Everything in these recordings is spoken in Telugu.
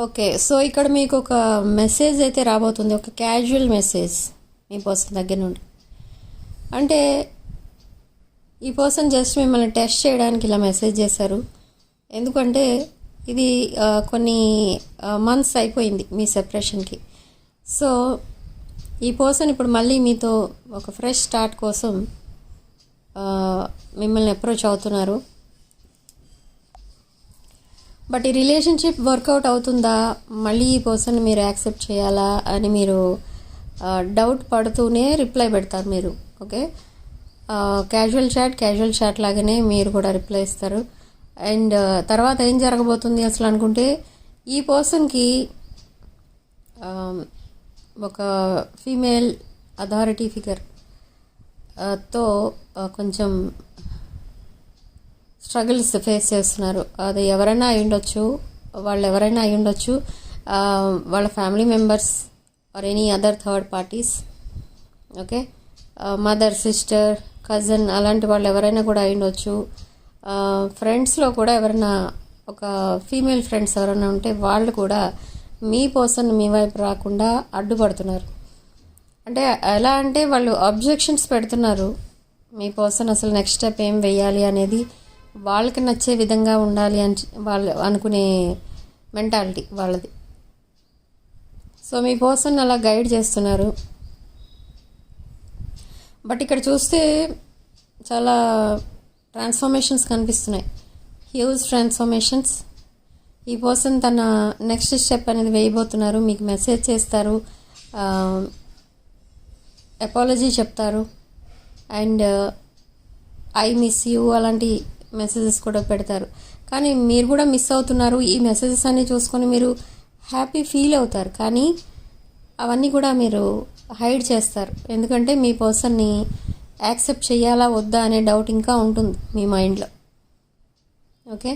ఓకే సో ఇక్కడ మీకు ఒక మెసేజ్ అయితే రాబోతుంది ఒక క్యాజువల్ మెసేజ్ మీ పర్సన్ దగ్గర నుండి. అంటే ఈ పర్సన్ జస్ట్ మిమ్మల్ని టెస్ట్ చేయడానికి ఇలా మెసేజ్ చేశారు. ఎందుకంటే ఇది కొన్ని మంత్స్ అయిపోయింది మీ సెపరేషన్కి సో ఈ పర్సన్ ఇప్పుడు మళ్ళీ మీతో ఒక ఫ్రెష్ స్టార్ట్ కోసం మిమ్మల్ని అప్రోచ్ అవుతున్నారు. బట్ ఈ రిలేషన్షిప్ వర్కౌట్ అవుతుందా? మళ్ళీ ఈ పర్సన్ మీరు యాక్సెప్ట్ చేయాలా అని మీరు డౌట్ పడుతూనే రిప్లై పెడతారు మీరు okay? Casual chat casual chat లాగానే మీరు కూడా రిప్లై ఇస్తారు. అండ్ తర్వాత ఏం జరగబోతుంది అసలు అనుకుంటే ఈ పర్సన్కి ఒక ఫీమేల్ అథారిటీ ఫిగర్తో కొంచెం స్ట్రగుల్స్ ఫేస్ చేస్తున్నారు. అది ఎవరైనా అయి ఉండొచ్చు వాళ్ళు ఎవరైనా అయి ఉండొచ్చు వాళ్ళ family members or any other third parties okay mother sister cousin అలాంటి వాళ్ళు ఎవరైనా కూడా అయి ఉండొచ్చు. ఫ్రెండ్స్లో కూడా ఎవరైనా ఒక ఫీమేల్ ఫ్రెండ్స్ ఎవరైనా ఉంటే వాళ్ళు కూడా మీ పర్సన్ మీ వైపు రాకుండా అడ్డుపడుతున్నారు. అంటే ఎలా అంటే వాళ్ళు అబ్జెక్షన్స్ పెడుతున్నారు. మీ పర్సన్ అసలు నెక్స్ట్ స్టెప్ ఏం వెయ్యాలి అనేది వాళ్ళకి నచ్చే విధంగా ఉండాలి అని వాళ్ళు అనుకునే మెంటాలిటీ వాళ్ళది. సో మీ పర్సన్ అలా గైడ్ చేస్తున్నారు. బట్ ఇక్కడ చూస్తే చాలా ట్రాన్స్ఫర్మేషన్స్ కనిపిస్తున్నాయి. హ్యూజ్ ట్రాన్స్ఫర్మేషన్స్ ఈ పర్సన్ తన నెక్స్ట్ స్టెప్ అనేది వేయబోతున్నారు. మీకు మెసేజ్ చేస్తారు. అపాలజీ చెప్తారు. అండ్ ఐ మిస్ యూ అలాంటి మెసేజెస్ కూడా పెడతారు. కానీ మీరు కూడా మిస్ అవుతున్నారు. ఈ మెసేజెస్ అన్నీ చూసుకొని మీరు హ్యాపీ ఫీల్ అవుతారు. కానీ అవన్నీ కూడా మీరు హైడ్ చేస్తారు. ఎందుకంటే మీ పర్సన్ని యాక్సెప్ట్ చేయాలా వద్దా అనే డౌట్ ఇంకా ఉంటుంది మీ మైండ్లో ఓకే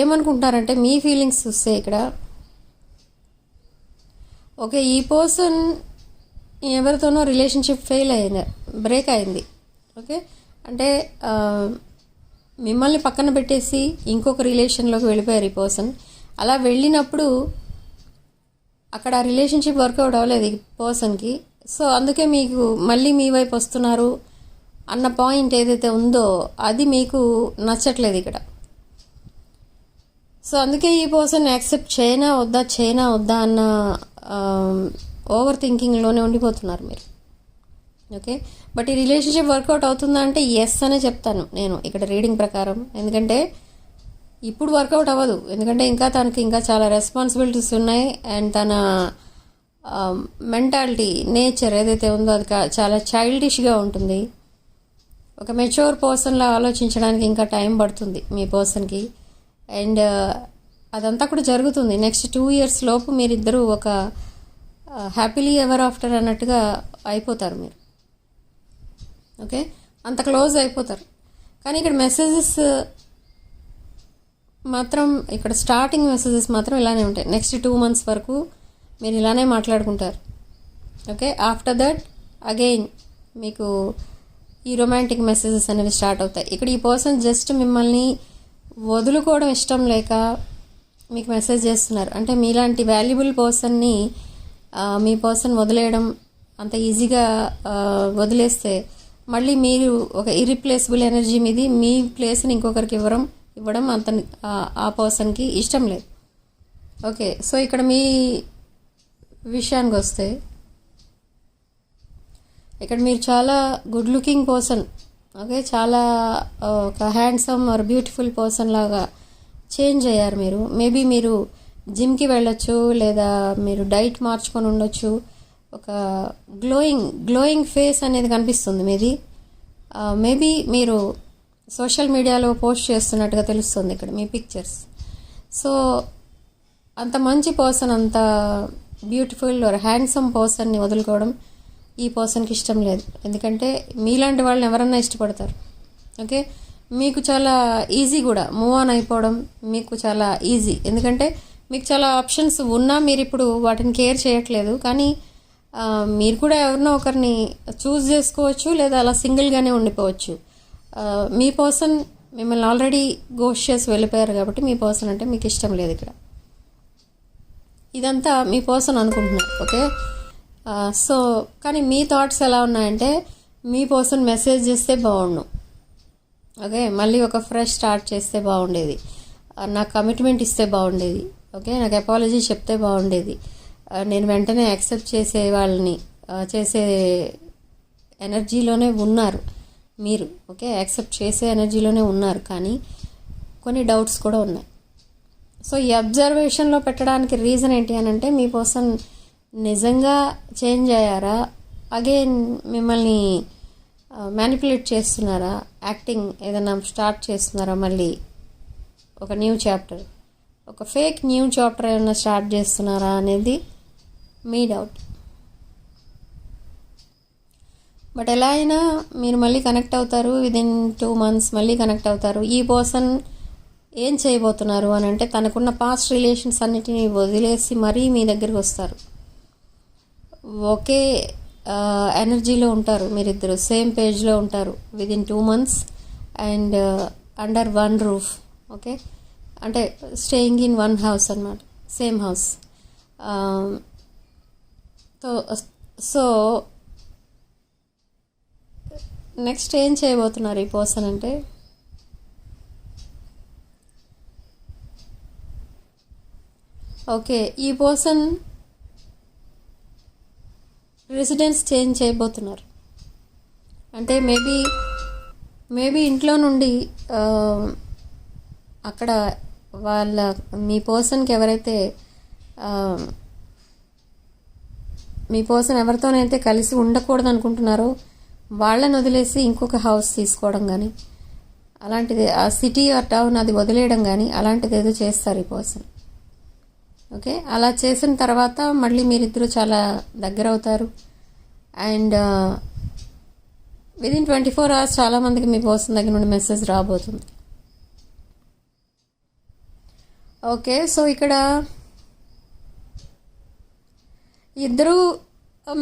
ఏమనుకుంటారంటే మీ ఫీలింగ్స్ చూస్తే ఇక్కడ ఓకే ఈ పర్సన్ ఎవరితోనో రిలేషన్షిప్ ఫెయిల్ అయింది బ్రేక్ అయింది. ఓకే అంటే మిమ్మల్ని పక్కన పెట్టేసి ఇంకొక రిలేషన్లోకి వెళ్ళిపోయారు ఈ పర్సన్ అలా వెళ్ళినప్పుడు అక్కడ రిలేషన్షిప్ వర్కౌట్ అవ్వలేదు ఈ పర్సన్కి సో అందుకే మీకు మళ్ళీ మీ వైపు వస్తున్నారు అన్న పాయింట్ ఏదైతే ఉందో అది మీకు నచ్చట్లేదు ఇక్కడ. సో అందుకే ఈ పర్సన్ యాక్సెప్ట్ చేయనా వద్దా చేయనా వద్దా అన్న um, ఓవర్ థింకింగ్లోనే ఉండిపోతున్నారు మీరు. ఓకే బట్ ఈ రిలేషన్షిప్ వర్కౌట్ అవుతుందా అంటే ఎస్ అనే చెప్తాను నేను ఇక్కడ రీడింగ్ ప్రకారం. ఎందుకంటే ఇప్పుడు వర్కౌట్ అవ్వదు. ఎందుకంటే ఇంకా తనకి ఇంకా చాలా రెస్పాన్సిబిలిటీస్ ఉన్నాయి అండ్ తన మెంటాలిటీ నేచర్ ఏదైతే ఉందో అది చాలా చైల్డిష్గా ఉంటుంది. ఒక మెచ్యూర్ పర్సన్లా ఆలోచించడానికి ఇంకా టైం పడుతుంది మీ పర్సన్కి అండ్ అదంతా కూడా జరుగుతుంది. నెక్స్ట్ టూ ఇయర్స్ లోపు మీరిద్దరూ ఒక హ్యాపీలీ ఎవర్ ఆఫ్టర్ అన్నట్టుగా అయిపోతారు మీరు. ఓకే? అంత క్లోజ్ అయిపోతారు. కానీ ఇక్కడ మెసేజెస్ మాత్రం ఇక్కడ స్టార్టింగ్ మెసేజెస్ మాత్రం ఇలానే ఉంటాయి. నెక్స్ట్ టూ మంత్స్ వరకు మీరు ఇలానే మాట్లాడుకుంటారు. ఓకే? ఆఫ్టర్ దట్ అగైన్ మీకు ఈ రొమాంటిక్ మెసేజెస్ అనేవి స్టార్ట్ అవుతాయి. ఇక్కడ ఈ పర్సన్ జస్ట్ మిమ్మల్ని వదులుకోవడం ఇష్టం లేక మీకు మెసేజ్ చేస్తున్నారు. అంటే మీలాంటి వాల్యుబుల్ పర్సన్ని మీ పర్సన్ వదిలేయడం అంత ఈజీగా వదిలేస్తే మళ్ళీ మీరు ఒక ఇరిప్లేసబుల్ ఎనర్జీ మీది మీ ప్లేస్ని ఇంకొకరికి ఇవ్వడం ఇవ్వడం అంత ఆ- పర్సన్కి ఇష్టం లేదు. ఓకే సో ఇక్కడ మీ విషయానికి వస్తే ఇక్కడ మీరు చాలా గుడ్ లుకింగ్ పర్సన్ ఓకే చాలా ఒక హ్యాండ్సమ్ ఆర్ బ్యూటిఫుల్ పర్సన్ లాగా చేంజ్ అయ్యారు మీరు. మేబీ మీరు జిమ్కి వెళ్ళొచ్చు లేదా మీరు డైట్ మార్చుకొని ఉండొచ్చు ఒక గ్లోయింగ్ గ్లోయింగ్ ఫేస్ అనేది కనిపిస్తుంది మీది. మేబీ మీరు సోషల్ మీడియాలో పోస్ట్ చేస్తున్నట్టుగా తెలుస్తుంది ఇక్కడ మీ పిక్చర్స్ సో అంత మంచి పర్సన్ అంత బ్యూటిఫుల్ ఆర్ హ్యాండ్సమ్ పర్సన్ని వదులుకోవడం ఈ పర్సన్కి ఇష్టం లేదు. ఎందుకంటే మీలాంటి వాళ్ళని ఎవరన్నా ఇష్టపడతారు. ఓకే మీకు చాలా ఈజీ కూడా మూవ్ ఆన్ అయిపోవడం మీకు చాలా ఈజీ ఎందుకంటే మీకు చాలా ఆప్షన్స్ ఉన్నా మీరు ఇప్పుడు వాటిని కేర్ చేయట్లేదు. కానీ మీరు కూడా ఎవరినో ఒకరిని చూస్ చేసుకోవచ్చు లేదా అలా సింగిల్గానే ఉండిపోవచ్చు. మీ పర్సన్ మిమ్మల్ని ఆల్రెడీ గోష్ చేసి వెళ్ళిపోయారు కాబట్టి మీ పర్సన్ అంటే మీకు ఇష్టం లేదు ఇక్కడ. ఇదంతా మీ పర్సన్ అనుకుంటున్నారు ఓకే? సో కానీ మీ థాట్స్ ఎలా ఉన్నాయంటే మీ పర్సన్ మెసేజ్ చేస్తే బాగుండు. ఓకే? మళ్ళీ ఒక ఫ్రెష్ స్టార్ట్ చేస్తే బాగుండేది. నాకు కమిట్మెంట్ ఇస్తే బాగుండేది. ఓకే? నాకు అపాలజీ చెప్తే బాగుండేది. నేను వెంటనే యాక్సెప్ట్ చేసే వాళ్ళని చేసే ఎనర్జీలోనే ఉన్నారు మీరు ఓకే? యాక్సెప్ట్ చేసే ఎనర్జీలోనే ఉన్నారు కానీ కొన్ని డౌట్స్ కూడా ఉన్నాయి. సో ఈ అబ్జర్వేషన్లో పెట్టడానికి రీజన్ ఏంటి అని అంటే మీ పర్సన్ నిజంగా చేంజ్ అయ్యారా? అగైన్ మిమ్మల్ని మ్యానిపులేట్ చేస్తున్నారా? యాక్టింగ్ ఏదైనా స్టార్ట్ చేస్తున్నారా మళ్ళీ? ఒక న్యూ చాప్టర్. ఒక ఫేక్ న్యూ చాప్టర్ ఏమైనా స్టార్ట్ చేస్తున్నారా అనేది మీ డౌట్. బట్ ఎలా అయినా మీరు మళ్ళీ కనెక్ట్ అవుతారు విదిన్ టూ మంత్స్ మళ్ళీ కనెక్ట్ అవుతారు. ఈ పర్సన్ ఏం చేయబోతున్నారు అని అంటే తనకున్న పాస్ట్ రిలేషన్స్ అన్నిటిని వదిలేసి మరీ మీ దగ్గరికి వస్తారు. ఒకే ఎనర్జీలో ఉంటారు మీరిద్దరు. సేమ్ పేజ్లో ఉంటారు within two months and under one roof okay? అంటే స్టేయింగ్ ఇన్ వన్ హౌస్ అనమాట సేమ్ హౌస్. సో నెక్స్ట్ ఏం చేయబోతున్నారు ఈ పర్సన్ అంటే? ఓకే ఈ పర్సన్ రెసిడెన్స్ చేంజ్ చేయబోతున్నారు. అంటే మేబీ మేబీ ఇంట్లో నుండి um, అక్కడ వాళ్ళ మీ పర్సన్కి ఎవరైతే um, మీకోసం మీ ఎవరితోనైతే కలిసి ఉండకూడదు అనుకుంటున్నారో వాళ్ళని వదిలేసి ఇంకొక హౌస్ తీసుకోవడం కానీ అలాంటిది ఆ సిటీ ఆర్ టౌన్ అది వదిలేయడం కానీ అలాంటిది ఏదో చేస్తారు ఈ పర్సన్ ఓకే అలా చేసిన తర్వాత మళ్ళీ మీరిద్దరూ చాలా దగ్గర అవుతారు and within uh, twenty four hours చాలామందికి మీ పర్సన్ దగ్గర నుండి మెసేజ్ రాబోతుంది. ఓకే సో ఇక్కడ ఇద్దరు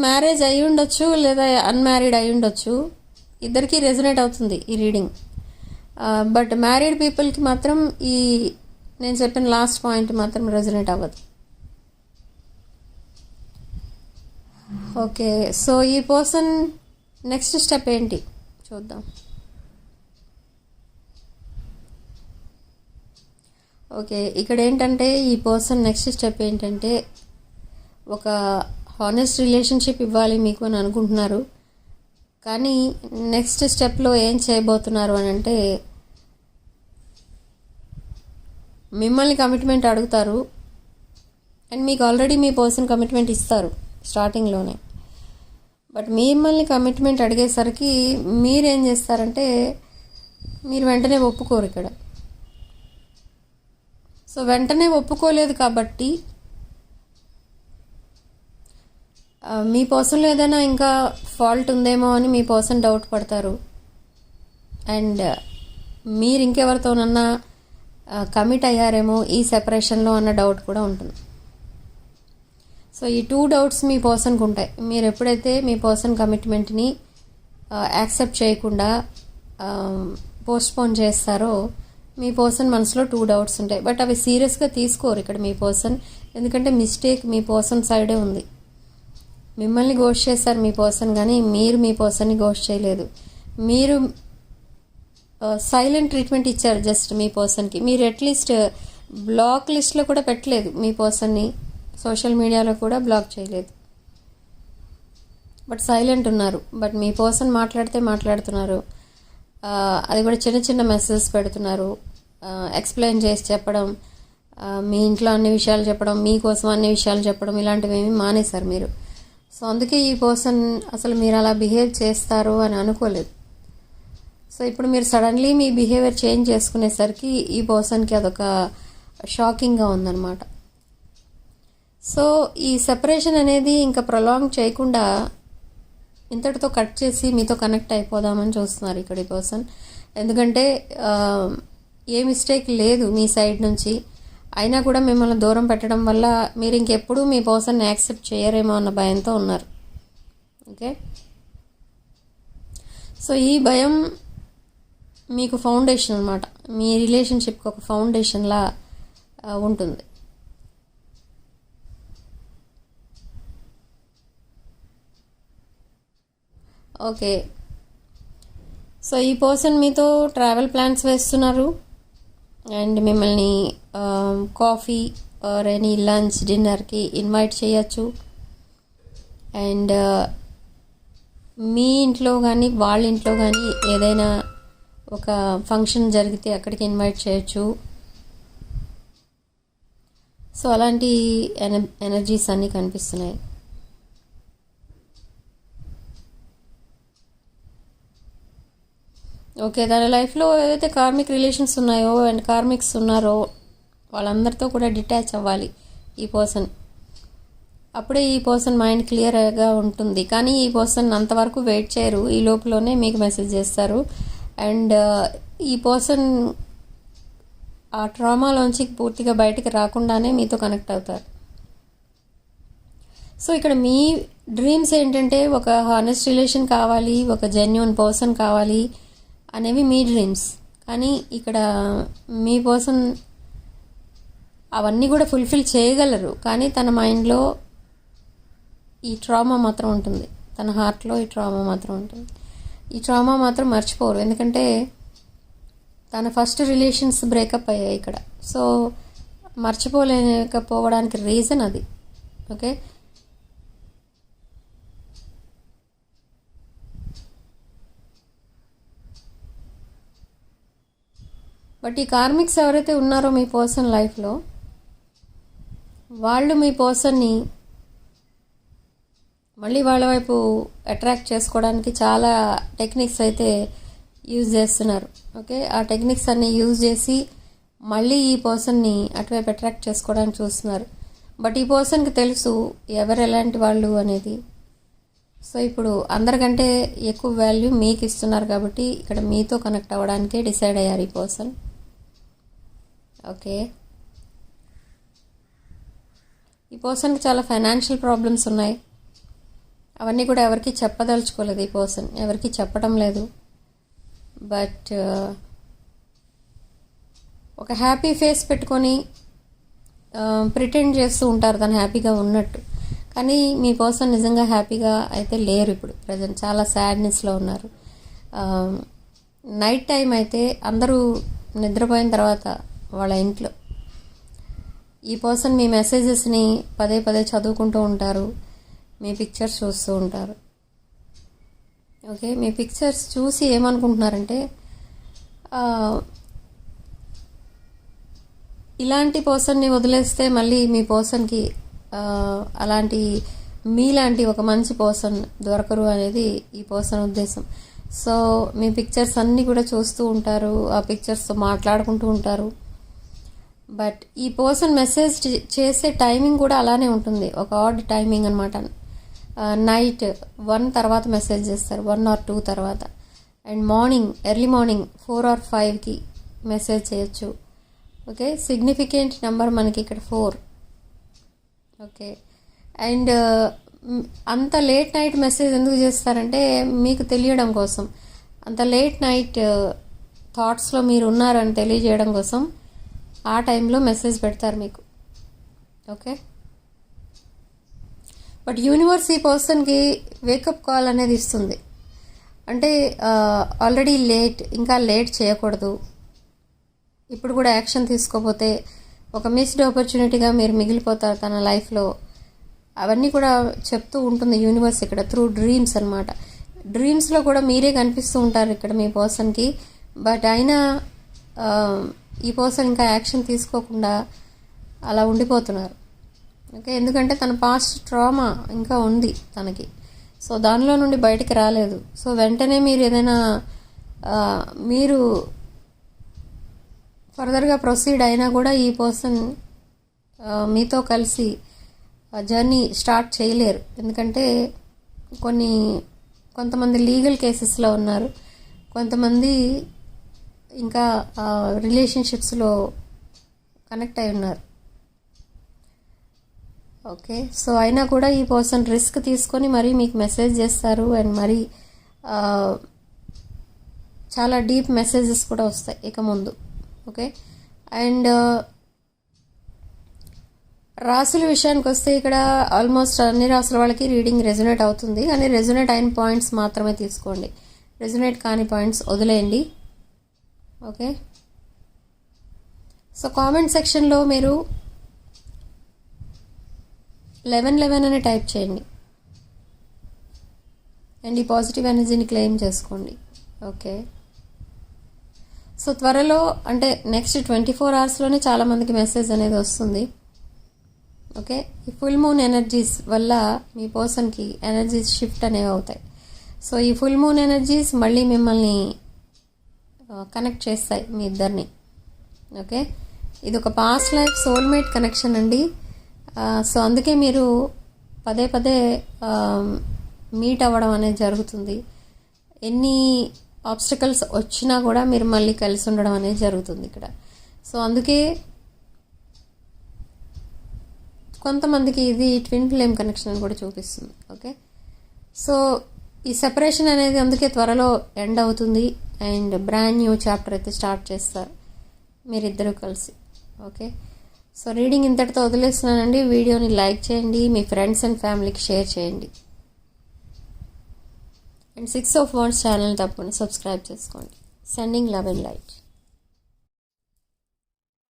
మ్యారేజ్ అయి ఉండొచ్చు లేదా అన్మ్యారీడ్ అయి ఉండొచ్చు. ఇద్దరికి రెజనేట్ అవుతుంది ఈ రీడింగ్. బట్ మ్యారీడ్ పీపుల్కి మాత్రం ఈ నేను చెప్పిన లాస్ట్ పాయింట్ మాత్రం రెజనేట్ అవ్వదు. ఓకే సో ఈ పర్సన్ నెక్స్ట్ స్టెప్ ఏంటి? చూద్దాం. ఓకే ఇక్కడ ఏంటంటే ఈ పర్సన్ నెక్స్ట్ స్టెప్ ఏంటంటే ఒక హానెస్ట్ రిలేషన్షిప్ ఇవ్వాలి మీకు అని అనుకుంటున్నారు. కానీ నెక్స్ట్ స్టెప్లో ఏం చేయబోతున్నారు అని అంటే మిమ్మల్ని కమిట్మెంట్ అడుగుతారు. అండ్ మీకు ఆల్రెడీ మీ పర్సన్ కమిట్మెంట్ ఇస్తారు స్టార్టింగ్లోనే బట్ మిమ్మల్ని కమిట్మెంట్ అడిగేసరికి మీరేం చేస్తారంటే మీరు వెంటనే ఒప్పుకోరు ఇక్కడ. సో వెంటనే ఒప్పుకోలేదు కాబట్టి ఆ, మీ పర్సన్లో ఏదైనా ఇంకా ఫాల్ట్ ఉందేమో అని మీ పర్సన్ డౌట్ పడతారు. అండ్ మీరు ఇంకెవరితోనన్నా కమిట్ అయ్యారేమో ఈ సెపరేషన్లో అన్న డౌట్ కూడా ఉంటుంది. సో ఈ టూ డౌట్స్ మీ పర్సన్కి ఉంటాయి. మీరు ఎప్పుడైతే మీ పర్సన్ కమిట్మెంట్ని యాక్సెప్ట్ చేయకుండా పోస్ట్పోన్ చేస్తారో మీ పర్సన్ మనసులో టూ డౌట్స్ ఉంటాయి. బట్ అవి సీరియస్గా తీసుకోరు ఇక్కడ మీ పర్సన్ ఎందుకంటే మిస్టేక్ మీ పర్సన్ సైడే ఉంది. మిమ్మల్ని గోష్ చేశారు మీ పర్సన్ కానీ మీరు మీ పర్సన్ని గోష్ చేయలేదు. మీరు సైలెంట్ ట్రీట్మెంట్ ఇచ్చారు జస్ట్ మీ పర్సన్కి మీరు అట్లీస్ట్ బ్లాక్ లిస్ట్లో కూడా పెట్టలేదు మీ పర్సన్ని సోషల్ మీడియాలో కూడా బ్లాక్ చేయలేదు. బట్ సైలెంట్ ఉన్నారు. బట్ మీ పర్సన్ మాట్లాడితే మాట్లాడుతున్నారు. అది కూడా చిన్న చిన్న మెసేజెస్ పెడుతున్నారు. ఎక్స్ప్లెయిన్ చేసి చెప్పడం మీ ఇంట్లో అన్ని విషయాలు చెప్పడం మీకోసం అన్ని విషయాలు చెప్పడం ఇలాంటివి ఏమి మానేశారు మీరు. సో అందుకే ఈ పర్సన్ అసలు మీరు అలా బిహేవ్ చేస్తారు అని అనుకోలేదు. సో ఇప్పుడు మీరు సడన్లీ మీ బిహేవియర్ చేంజ్ చేసుకునేసరికి ఈ పర్సన్కి అదొక షాకింగ్గా ఉందన్నమాట. సో ఈ సెపరేషన్ అనేది ఇంకా ప్రొలాంగ్ చేయకుండా ఇంతటితో కట్ చేసి మీతో కనెక్ట్ అయిపోదామని చూస్తున్నారు ఇక్కడ ఈ పర్సన్. ఎందుకంటే ఏ మిస్టేక్ లేదు మీ సైడ్ నుంచి. అయినా కూడా మిమ్మల్ని దూరం పెట్టడం వల్ల మీరు ఇంకెప్పుడు మీ పర్సన్ని యాక్సెప్ట్ చేయరేమో అన్న భయంతో ఉన్నారు. ఓకే? సో ఈ భయం మీకు ఫౌండేషన్ అనమాట మీ రిలేషన్షిప్కి ఒక ఫౌండేషన్లా ఉంటుంది. ఓకే. సో ఈ పర్సన్ మీతో ట్రావెల్ ప్లాన్స్ వేస్తున్నారు. అండ్ మిమ్మల్ని కాఫీ ఆర్ ఎనీ లంచ్ డిన్నర్కి ఇన్వైట్ చేయొచ్చు. అండ్ uh, మీ ఇంట్లో కానీ వాళ్ళ ఇంట్లో కానీ ఏదైనా ఒక ఫంక్షన్ జరిగితే అక్కడికి ఇన్వైట్ చేయొచ్చు. సో అలాంటి ఎన ఎనర్జీస్ అన్నీ కనిపిస్తున్నాయి. ఓకే తన లైఫ్లో ఏదైతే కార్మిక్ రిలేషన్స్ ఉన్నాయో అండ్ కార్మిక్స్ ఉన్నారో వాళ్ళందరితో కూడా డిటాచ్ అవ్వాలి ఈ పర్సన్. అప్పుడే ఈ పర్సన్ మైండ్ క్లియర్గా ఉంటుంది. కానీ ఈ పర్సన్ అంతవరకు వెయిట్ చేయరు. ఈ లోపలనే మీకు మెసేజ్ చేస్తారు. అండ్ ఈ పర్సన్ ఆ ట్రామాలోంచి పూర్తిగా బయటికి రాకుండానే మీతో కనెక్ట్ అవుతారు. సో ఇక్కడ మీ డ్రీమ్స్ ఏంటంటే ఒక హానెస్ట్ రిలేషన్ కావాలి ఒక జెన్యున్ పర్సన్ కావాలి అనేవి మీ డ్రీమ్స్. కానీ ఇక్కడ మీ పర్సన్ అవన్నీ కూడా ఫుల్ఫిల్ చేయగలరు. కానీ తన మైండ్లో ఈ ట్రామా మాత్రం ఉంటుంది. తన హార్ట్లో ఈ ట్రామా మాత్రం ఉంటుంది. ఈ ట్రామా మాత్రం మర్చిపోరు. ఎందుకంటే తన ఫస్ట్ రిలేషన్స్ బ్రేకప్ అయ్యాయి ఇక్కడ. సో మర్చిపోలేకపోవడానికి రీజన్ అది. ఓకే? బట్ ఈ కార్మిక్స్ ఎవరైతే ఉన్నారో మీ పర్సన్ లైఫ్లో వాళ్ళు మీ పర్సన్ని మళ్ళీ వాళ్ళ వైపు అట్రాక్ట్ చేసుకోవడానికి చాలా టెక్నిక్స్ అయితే యూజ్ చేస్తున్నారు. ఓకే? ఆ టెక్నిక్స్ అన్ని యూజ్ చేసి మళ్ళీ ఈ పర్సన్ని అటువైపు అట్రాక్ట్ చేసుకోవడానికి చూస్తున్నారు. బట్ ఈ పర్సన్కి తెలుసు ఎవరు ఎలాంటి వాళ్ళు అనేది. సో ఇప్పుడు అందరికంటే ఎక్కువ వాల్యూ మీకు ఇస్తున్నారు కాబట్టి ఇక్కడ మీతో కనెక్ట్ అవ్వడానికే డిసైడ్ అయ్యారు ఈ పర్సన్. ఓకే? ఈ పర్సన్కి చాలా ఫైనాన్షియల్ ప్రాబ్లమ్స్ ఉన్నాయి. అవన్నీ కూడా ఎవరికి చెప్పదలుచుకోలేదు ఈ పర్సన్ ఎవరికి చెప్పడం లేదు. బట్ uh, ఒక హ్యాపీ ఫేస్ పెట్టుకొని uh, ప్రిటెండ్ చేస్తూ ఉంటారు తను హ్యాపీగా ఉన్నట్టు. కానీ మీ పర్సన్ నిజంగా హ్యాపీగా అయితే లేరు ఇప్పుడు ప్రజెంట్ చాలా సాడ్నెస్లో ఉన్నారు. Um, నైట్ టైం అయితే అందరూ నిద్రపోయిన తర్వాత వాళ్ళ ఇంట్లో ఈ పర్సన్ మీ మెసేజెస్ని పదే పదే చదువుకుంటూ ఉంటారు. మీ పిక్చర్స్ చూస్తూ ఉంటారు. ఓకే? మీ పిక్చర్స్ చూసి ఏమనుకుంటున్నారంటే ఇలాంటి పర్సన్ని వదిలేస్తే మళ్ళీ మీ పర్సన్కి అలాంటి మీలాంటి ఒక మంచి పర్సన్ దొరకరు అనేది ఈ పర్సన్ ఉద్దేశం. సో మీ పిక్చర్స్ అన్నీ కూడా చూస్తూ ఉంటారు ఆ పిక్చర్స్తో మాట్లాడుకుంటూ ఉంటారు. బట్ ఈ పర్సన్ మెసేజ్ చేసే టైమింగ్ కూడా అలానే ఉంటుంది. ఒక ఆడ్ టైమింగ్ అనమాట నైట్ వన్ తర్వాత మెసేజ్ చేస్తారు. వన్ ఆర్ టూ తర్వాత. And morning early morning four or ఫైవ్కి మెసేజ్ చేయొచ్చు. ఓకే? సిగ్నిఫికెంట్ నెంబర్ మనకి ఇక్కడ ఫోర్. ఓకే? అండ్ అంత లేట్ నైట్ మెసేజ్ ఎందుకు చేస్తారంటే మీకు తెలియడం కోసం. అంత లేట్ నైట్ థాట్స్లో మీరు ఉన్నారని తెలియజేయడం కోసం. ఆ టైంలో మెసేజ్ పెడతారు మీకు. ఓకే? బట్ యూనివర్స్ ఈ పర్సన్కి వేకప్ కాల్ అనేది ఇస్తుంది. అంటే ఆల్రెడీ లేట్ ఇంకా లేట్ చేయకూడదు. ఇప్పుడు కూడా యాక్షన్ తీసుకోపోతే ఒక మిస్డ్ ఆపర్చునిటీగా మీరు మిగిలిపోతారు తన లైఫ్లో. అవన్నీ కూడా చెప్తూ ఉంటుంది యూనివర్స్ ఇక్కడ త్రూ డ్రీమ్స్ అనమాట డ్రీమ్స్లో కూడా మీరే కనిపిస్తూ ఉంటారు ఇక్కడ మీ పర్సన్కి. బట్ అయినా ఈ పర్సన్ ఇంకా యాక్షన్ తీసుకోకుండా అలా ఉండిపోతున్నారు. ఓకే ఎందుకంటే తన పాస్ట్ ట్రామా ఇంకా ఉంది తనకి. సో దానిలో నుండి బయటికి రాలేదు. సో వెంటనే మీరు ఏదైనా మీరు ఫర్దర్గా ప్రొసీడ్ అయినా కూడా ఈ పర్సన్ మీతో కలిసి జర్నీ స్టార్ట్ చేయలేరు. ఎందుకంటే కొన్ని కొంతమంది లీగల్ కేసెస్లో ఉన్నారు. కొంతమంది ఇంకా రిలేషన్షిప్స్లో కనెక్ట్ అయి ఉన్నారు. ఓకే సో అయినా కూడా ఈ పర్సన్ రిస్క్ తీసుకొని మరీ మీకు మెసేజ్ చేస్తారు అండ్ మరి చాలా డీప్ మెసేజెస్ కూడా వస్తాయి ఇక ముందు. ఓకే అండ్ రాసుల విషయానికి వస్తే ఇక్కడ ఆల్మోస్ట్ అన్ని రాసుల వాళ్ళకి రీడింగ్ రెజొనేట్ అవుతుంది. కానీ రెజొనేట్ అయిన పాయింట్స్ మాత్రమే తీసుకోండి. రెజొనేట్ కాని పాయింట్స్ వదిలేయండి. ఓకే. సో కామెంట్ సెక్షన్లో మీరు లెవెన్ లెవెన్ అని టైప్ చేయండి. అండ్ ఈ పాజిటివ్ ఎనర్జీని క్లెయిమ్ చేసుకోండి. ఓకే. సో త్వరలో అంటే నెక్స్ట్ ట్వంటీ ఫోర్ అవర్స్లోనే చాలామందికి మెసేజ్ అనేది వస్తుంది. ఓకే. ఈ ఫుల్ మూన్ ఎనర్జీస్ వల్ల మీ పర్సన్కి ఎనర్జీస్ షిఫ్ట్ అనేవి అవుతాయి. సో ఈ ఫుల్ మూన్ ఎనర్జీస్ మళ్ళీ మిమ్మల్ని కనెక్ట్ చేస్తాయి మీ ఇద్దరిని. ఓకే? ఇది ఒక పాస్ట్ లైఫ్ సోల్మేట్ కనెక్షన్ అండి సో అందుకే మీరు పదే పదే మీట్ అవ్వడం అనేది జరుగుతుంది. ఎన్ని ఆబ్స్టికల్స్ వచ్చినా కూడా మీరు మళ్ళీ కలిసి ఉండడం అనేది జరుగుతుంది ఇక్కడ. సో అందుకే కొంతమందికి ఇది ట్విన్ ఫ్లేమ్ కనెక్షన్ అని కూడా చూపిస్తుంది. ఓకే? సో ఈ సెపరేషన్ అనేది అందుకే త్వరలో ఎండ్ అవుతుంది. అండ్ బ్రాండ్ న్యూ చాప్టర్ అయితే స్టార్ట్ చేస్తారు. మీరిద్దరూ కలిసి. ఓకే? సో రీడింగ్ ఇంతటితో వదిలేస్తున్నానండి. వీడియోని లైక్ చేయండి. మీ ఫ్రెండ్స్ అండ్ ఫ్యామిలీకి షేర్ చేయండి. And six of ones channel తప్పకుండా సబ్స్క్రైబ్ చేసుకోండి. Sending love and light.